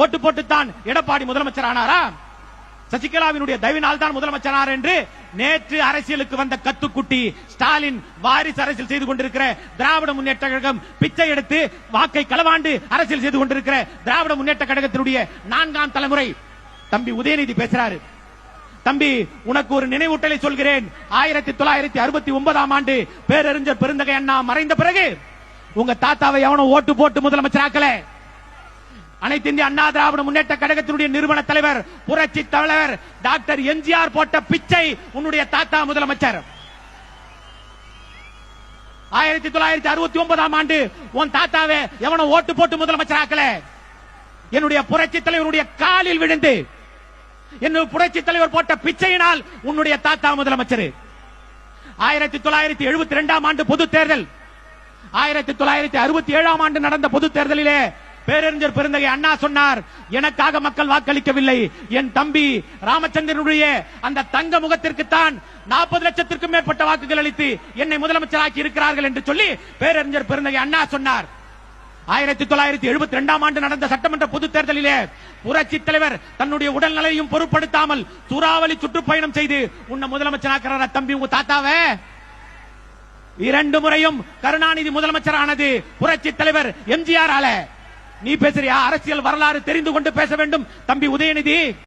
ஓட்டு போட்டுத்தான் எடப்பாடி முதலமைச்சர் ஆனாரா சசிகலாவினுடைய தயவினால் தான் முதலமைச்சரார் என்று நேற்று அரசியலுக்கு வந்த கத்துக்குட்டி ஸ்டாலின் வாரிசு அரசியல் செய்து கொண்டிருக்கிற திராவிட முன்னேற்ற கழகம் பிச்சை எடுத்து வாக்கை களவாண்டு அரசியல் செய்து கொண்டிருக்கிற திராவிட முன்னேற்ற கழகத்தினுடைய நான்காம் தலைமுறை. தம்பி உதயநிதி பேசுறாரு. தம்பி உனக்கு ஒரு நினைவூட்டலை சொல்கிறேன். ஆயிரத்தி தொள்ளாயிரத்தி அறுபத்தி ஒன்பதாம் ஆண்டு பேரறிஞர் பெருந்தகை அண்ணா மறைந்த பிறகு உங்க தாத்தாவை எவனோ ஓட்டு போட்டு முதலமைச்சராக்கல? அனைத்து இந்திய அண்ணா திராவிட முன்னேற்ற கழகத்தினுடைய நிறுவன தலைவர் புரட்சி தலைவர் டாக்டர் எம்ஜிஆர் போட்ட பிச்சை உன்னுடைய தாத்தா முதலமைச்சர். ஆயிரத்தி தொள்ளாயிரத்தி அறுபத்தி ஒன்பதாம் ஆண்டு உன் தாத்தாவே எவனோ ஓட்டு போட்டு முதலமைச்சர் ஆக்கல. என்னுடைய புரட்சி தலைவருடைய காலில் விழுந்து என்னுடைய புரட்சி தலைவர் போட்ட பிச்சையினால் உன்னுடைய தாத்தா முதலமைச்சர். ஆயிரத்தி தொள்ளாயிரத்தி எழுபத்தி ரெண்டாம் ஆண்டு பொது தேர்தல். ஆயிரத்தி தொள்ளாயிரத்தி அறுபத்தி ஏழாம் ஆண்டு நடந்த பொது தேர்தலிலே பேரறிஞர் பெருந்தகை அண்ணா சொன்னார் எனக்காக மக்கள் வாக்களிக்கவில்லை. என் தம்பி ராமச்சந்திரனுடைய அந்த தங்க முகத்திற்குத்தான் நாற்பது லட்சத்திற்கும் மேற்பட்ட வாக்குகள் அளித்து என்னை முதலமைச்சராக்கி இருக்கிறார்கள் என்று சொல்லி பேரறிஞர் பெருந்தகை அண்ணா சொன்னார். ஆயிரத்தி தொள்ளாயிரத்தி எழுபத்தி ரெண்டாம் ஆண்டு நடந்த சட்டமன்ற பொது தேர்தலிலே புரட்சி தலைவர் தன்னுடைய உடல்நலையும் பொருட்படுத்தாமல் சூறாவளி சுற்றுப்பயணம் செய்து உன்னை முதலமைச்சராக்கிறார தம்பி உங்க தாத்தாவே? இரண்டு முறையும் கருணாநிதி முதலமைச்சரானது புரட்சி தலைவர் எம்ஜிஆர் ஆல நீ பேசுறியா? அரசியல் வரலாறு தெரிந்து கொண்டு பேச வேண்டும். தம்பி உதயநிதி.